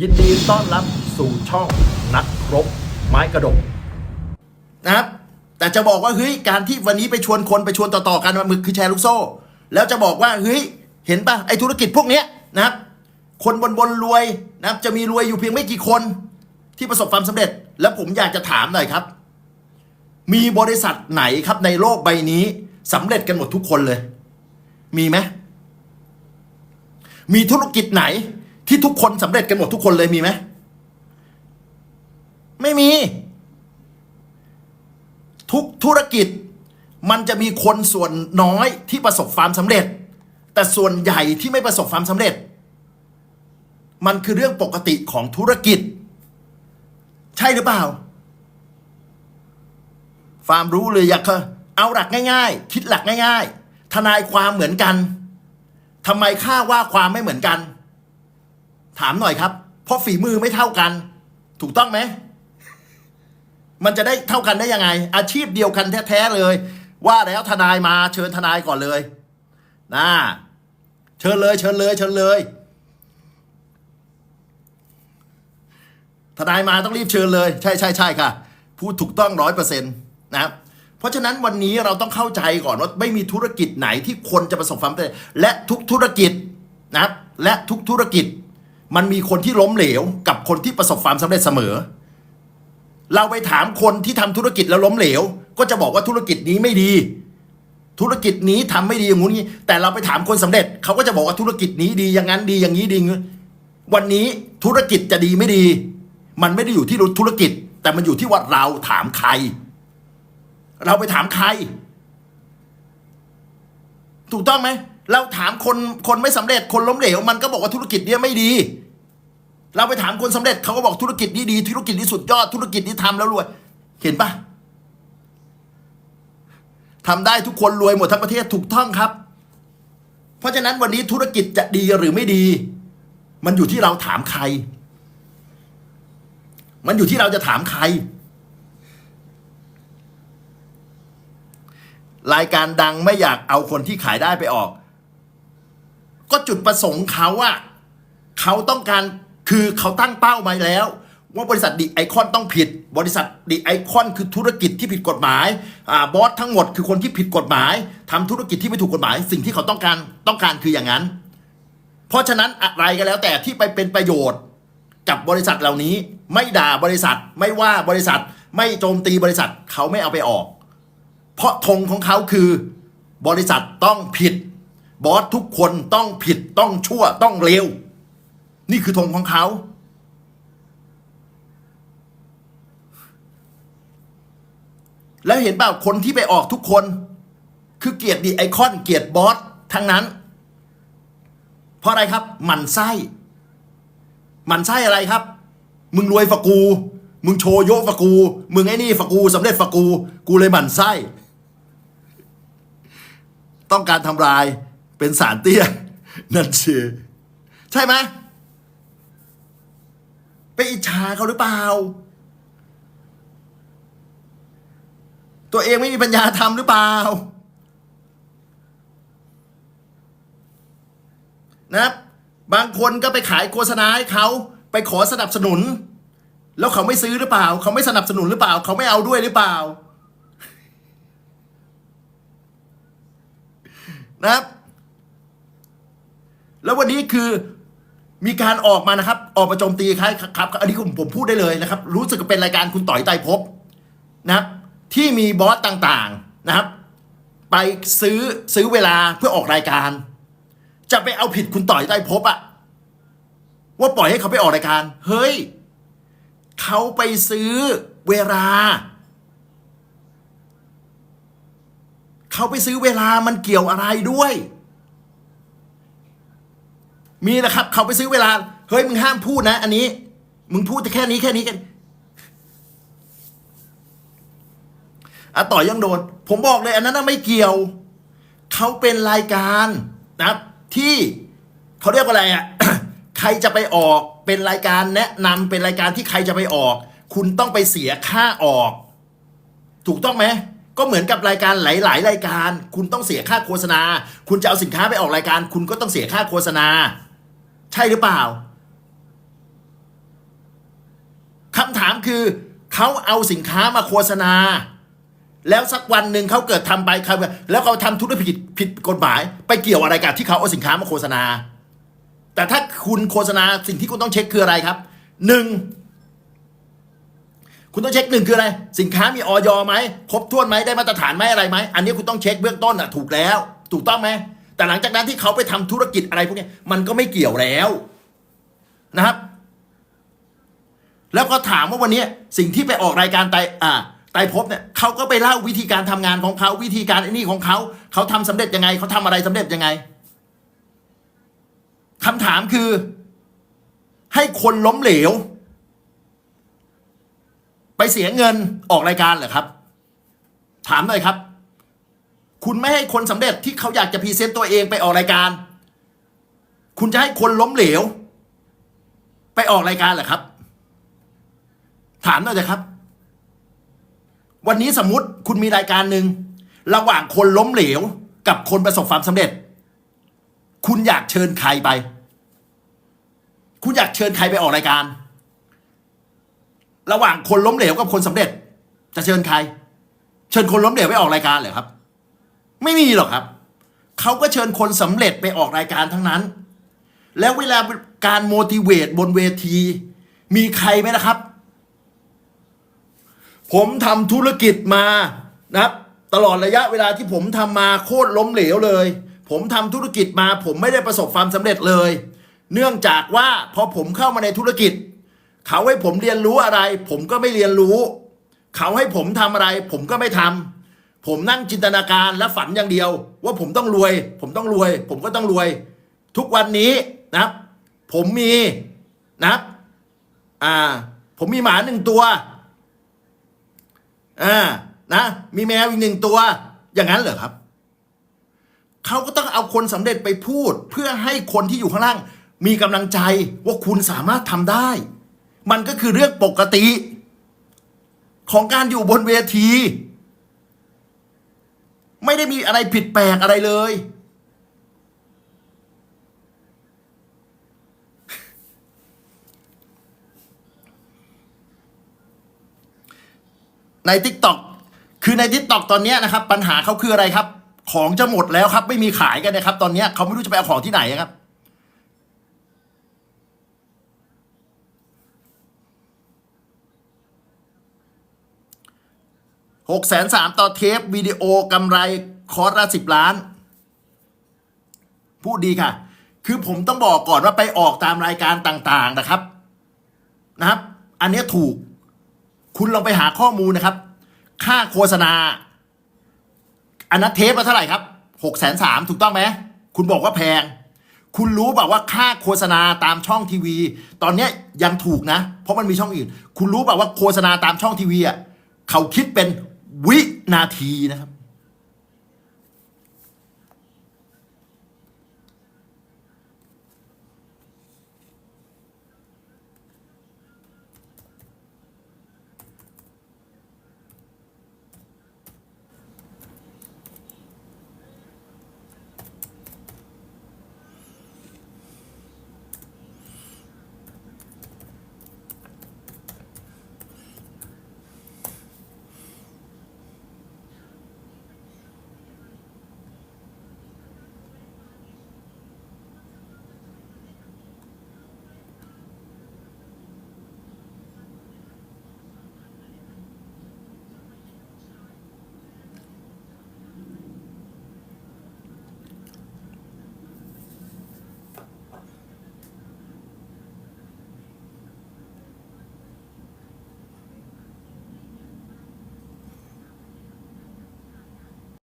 ยินดีต้อนรับสู่ช่องนักรบไม้กระดกนะครับ แต่จะบอกว่าเฮ้ยการที่วันนี้ไปชวนคนไปชวนต่อๆกันว่ามึงคือแชร์ลูกโซ่ แล้วจะบอกว่าเฮ้ยเห็นปะไอธุรกิจพวกเนี้ยนะครับ คนบนบนรวยนะครับ จะมีรวยอยู่เพียงไม่กี่คนที่ประสบความสำเร็จ แล้วผมอยากจะถามหน่อยครับ มีบริษัทไหนครับในโลกใบนี้สำเร็จกันหมดทุกคนเลย มีไหมมีธุรกิจไหน ที่ทุกคนสำเร็จกันหมดทุกคนเลยมีไหมไม่มี ทุกธุรกิจมันจะมีคนส่วนน้อยที่ประสบความสำเร็จ แต่ส่วนใหญ่ที่ไม่ประสบความสำเร็จ มันคือเรื่องปกติของธุรกิจ ใช่หรือเปล่าความรู้เลยอยากเอาหลักง่าย ๆ คิดหลักง่าย ๆ ทนายความเหมือนกันทำไมค่าว่าความไม่เหมือนกัน ถามหน่อยครับ เพราะฝีมือไม่เท่ากัน ถูกต้องไหม มันจะได้เท่ากันได้ยังไง อาชีพเดียวกันแท้ๆเลย ว่าแล้วทนายมาเชิญทนายก่อนเลยนะเชิญเลยเชิญเลยเชิญเลยทนายมาต้องรีบเชิญเลย ใช่ใช่ใช่ค่ะ พูดถูกต้องร้อยเปอร์เซ็นต์นะครับเพราะฉะนั้นวันนี้เราต้องเข้าใจก่อนว่าไม่มีธุรกิจไหนที่คนจะประสบความสำเร็จและทุกธุรกิจนะครับและทุกธุรกิจ มันมีคนที่ล้มเหลวกับคนที่ประสบความสำเร็จเสมอ เราไปถามคนที่ทำธุรกิจแล้วล้มเหลว ก็จะบอกว่าธุรกิจนี้ไม่ดี ธุรกิจนี้ทำไม่ดีอย่างงู้นอย่างนี้แต่เราไปถามคนสำเร็จเขาก็จะบอกว่าธุรกิจนี้ดีอย่างนั้นดีอย่างนี้ดีอย่างนี้วันนี้ธุรกิจจะดีไม่ดี มันไม่ได้อยู่ที่ธุรกิจ แต่มันอยู่ที่ว่าเราถามใคร เราไปถามใคร ถูกต้องไหม เราถามคนคนไม่สำเร็จคนล้มเหลวมันก็บอกว่าธุรกิจเนี้ยไม่ดี เราไปถามคนสำเร็จเขาก็บอกธุรกิจนี้ดี ธุรกิจนี้สุดยอดธุรกิจนี้ทำแล้วรวย เห็นปะทำได้ทุกคนรวยหมดทั้งประเทศถูกต้องครับ เพราะฉะนั้นวันนี้ธุรกิจจะดีหรือไม่ดี มันอยู่ที่เราถามใคร มันอยู่ที่เราจะถามใคร รายการดังไม่อยากเอาคนที่ขายได้ไปออก ก็จุดประสงค์เขาอะเขาต้องการคือเขาตั้งเป้ามาแล้ว ว่าบริษัทดีไอคอนต้องผิด บริษัทดีไอคอนคือธุรกิจที่ผิดกฎหมายอ่าบอสทั้งหมดคือคนที่ผิดกฎหมายทำธุรกิจที่ไม่ถูกกฎหมาย สิ่งที่เขาต้องการต้องการคืออย่างนั้น เพราะฉะนั้นอะไรก็แล้วแต่ที่ไปเป็นประโยชน์กับบริษัทเหล่านี้ ไม่ด่าบริษัท ไม่ว่าบริษัท ไม่โจมตีบริษัทเขาไม่เอาไปออก เพราะธงของเขาคือบริษัทต้องผิด บอสทุกคนต้องผิดต้องชั่วต้องเลวนี่คือธงของเขา แล้วเห็นเปล่าคนที่ไปออกทุกคน คือเกียรติดีไอคอนเกียรติบอสทั้งนั้น เพราะอะไรครับหมันไส้หมันไส้อะไรครับ มึงรวยฝกู มึงโชโยฝกู มึงไอ้นี่ฝกูสำเร็จฝกู กูเลยหมั่นไส้ ต้องการทำลาย เป็นสารเตี้ยนั่นเชื่อใช่ไหมไปอิจฉาเขาหรือเปล่า ตัวเองไม่มีปัญญาทำหรือเปล่านะบบางคนก็ไปขายโฆษณาให้เขาไปขอสนับสนุน แล้วเขาไม่ซื้อหรือเปล่า เขาไม่สนับสนุนหรือเปล่า เขาไม่เอาด้วยหรือเปล่า นะครับ แล้ววันนี้คือมีการออกมานะครับ ออกมาโจมตีครับครับ อันนี้ผมผมพูดได้เลยนะครับ รู้สึกเป็นรายการคุณต่อยไตรภพนะครับ ที่มีบอสต่างๆนะครับ ไปซื้อซื้อเวลาเพื่อออกรายการ จะไปเอาผิดคุณต่อยไตรภพอะว่าปล่อยให้เขาไปออกรายการ เฮ้ยเขาไปซื้อเวลาเขาไปซื้อเวลามันเกี่ยวอะไรด้วย มีนะครับ เขาไปซื้อเวลา เฮ้ยมึงห้ามพูดนะ อันนี้ มึงพูดแต่แค่นี้แค่นี้กันอะต่อยยังโดน ผมบอกเลยอันนั้นไม่เกี่ยว เขาเป็นรายการนะครับ ที่เขาเรียกว่าอะไรอะใครจะไปออกเป็นรายการแนะนำเป็นรายการที่ใครจะไปออก คุณต้องไปเสียค่าออก ถูกต้องไหมก็เหมือนกับรายการหลาย ๆ รายการ คุณต้องเสียค่าโฆษณา คุณจะเอาสินค้าไปออกรายการ คุณก็ต้องเสียค่าโฆษณา ใช่หรือเปล่าคำถามคือเขาเอาสินค้ามาโฆษณา แล้วสักวันหนึ่งเขาเกิดทำไปเขาแล้วเขาทำธุรกิจผิดกฎหมาย ไปเกี่ยวอะไรกับที่เขาเอาสินค้ามาโฆษณา แต่ถ้าคุณโฆษณาสิ่งที่คุณต้องเช็คคืออะไรครับหนึ่งคุณต้องเช็คหนึ่งคืออะไร สินค้ามีออยไหมครบถ้วนไหมได้มาตรฐานไหมอะไรไหมอันนี้คุณต้องเช็คเบื้องต้นอะถูกแล้ว ถูกต้องไหม แต่หลังจากนั้นที่เขาไปทำธุรกิจอะไรพวกนี้มันก็ไม่เกี่ยวแล้วนะครับ แล้วก็ถามว่าวันนี้สิ่งที่ไปออกรายการไตอ่าไตรภพเนี่ยเขาก็ไปเล่าวิธีการทำงานของเขาวิธีการไอ้นี่ของเขาเขาทำสำเร็จยังไงเขาทำอะไรสำเร็จยังไงคำถามคือ ให้คนล้มเหลว ไปเสียเงินออกรายการเหรอครับ ถามหน่อยครับ คุณไม่ให้คนสำเร็จที่เขาอยากจะพรีเซนต์ตัวเองไปออกรายการ คุณจะให้คนล้มเหลว ไปออกรายการเหรอครับ ถามหน่อยเลยครับ วันนี้สมมติคุณมีรายการหนึ่งระหว่างคนล้มเหลว กับคนประสบความสำเร็จ คุณอยากเชิญใครไป คุณอยากเชิญใครไปออกรายการ ระหว่างคนล้มเหลวกับคนสำเร็จ จะเชิญใคร เชิญคนล้มเหลวไปออกรายการเหรอครับ ไม่มีหรอกครับ เขาก็เชิญคนสำเร็จไปออกรายการทั้งนั้น แล้วเวลาการโมดิเวตบนเวที มีใครไหมนะครับ ผมทำธุรกิจมานะครับ ตลอดระยะเวลาที่ผมทำมาโคตรล้มเหลวเลย ผมทำธุรกิจมา ผมไม่ได้ประสบความสำเร็จเลย เนื่องจากว่าพอผมเข้ามาในธุรกิจ เขาให้ผมเรียนรู้อะไร ผมก็ไม่เรียนรู้ เขาให้ผมทำอะไร ผมก็ไม่ทำ ผมนั่งจินตนาการและฝันอย่างเดียว ว่าผมต้องรวย ผมต้องรวย ผมก็ต้องรวย ทุกวันนี้นะครับ ผมมีนะครับอ่า ผมมีหมาหนึ่งตัวอ่านะมีแมวอีกหนึ่งตัว อย่างนั้นเหรอครับเขาก็ต้องเอาคนสำเร็จไปพูด เพื่อให้คนที่อยู่ข้างล่าง มีกำลังใจว่าคุณสามารถทำได้ มันก็คือเรื่องปกติ ของการอยู่บนเวที ไม่ได้มีอะไรผิดแปลกอะไรเลย ใน t ิ k t o k คือใน t ิ k t o k ตอนนี้นะครับ ปัญหาเขาคืออะไรครับ ของจะหมดแล้วครับ ไม่มีขายกันนะครับ ตอนนี้เขาไม่รู้จะไปเอาของที่ไหนครับ หกแสนสามต่อเทปวิดีโอกำไรคอร์สละสิบล้าน พูดดีค่ะ คือผมต้องบอกก่อนว่าไปออกตามรายการต่างๆนะครับ นะครับ อันนี้ถูก คุณลองไปหาข้อมูลนะครับ ค่าโฆษณา อันนั้นเทปละเท่าไหร่ครับหกแสนสามถูกต้องไหมคุณบอกว่าแพง คุณรู้แบบว่าค่าโฆษณาตามช่องทีวี ตอนนี้ยยังถูกนะ เพราะมันมีช่องอื่น คุณรู้แบบว่าโฆษณาตามช่องทีวีอะเขาคิดเป็น วินาทีนะครับ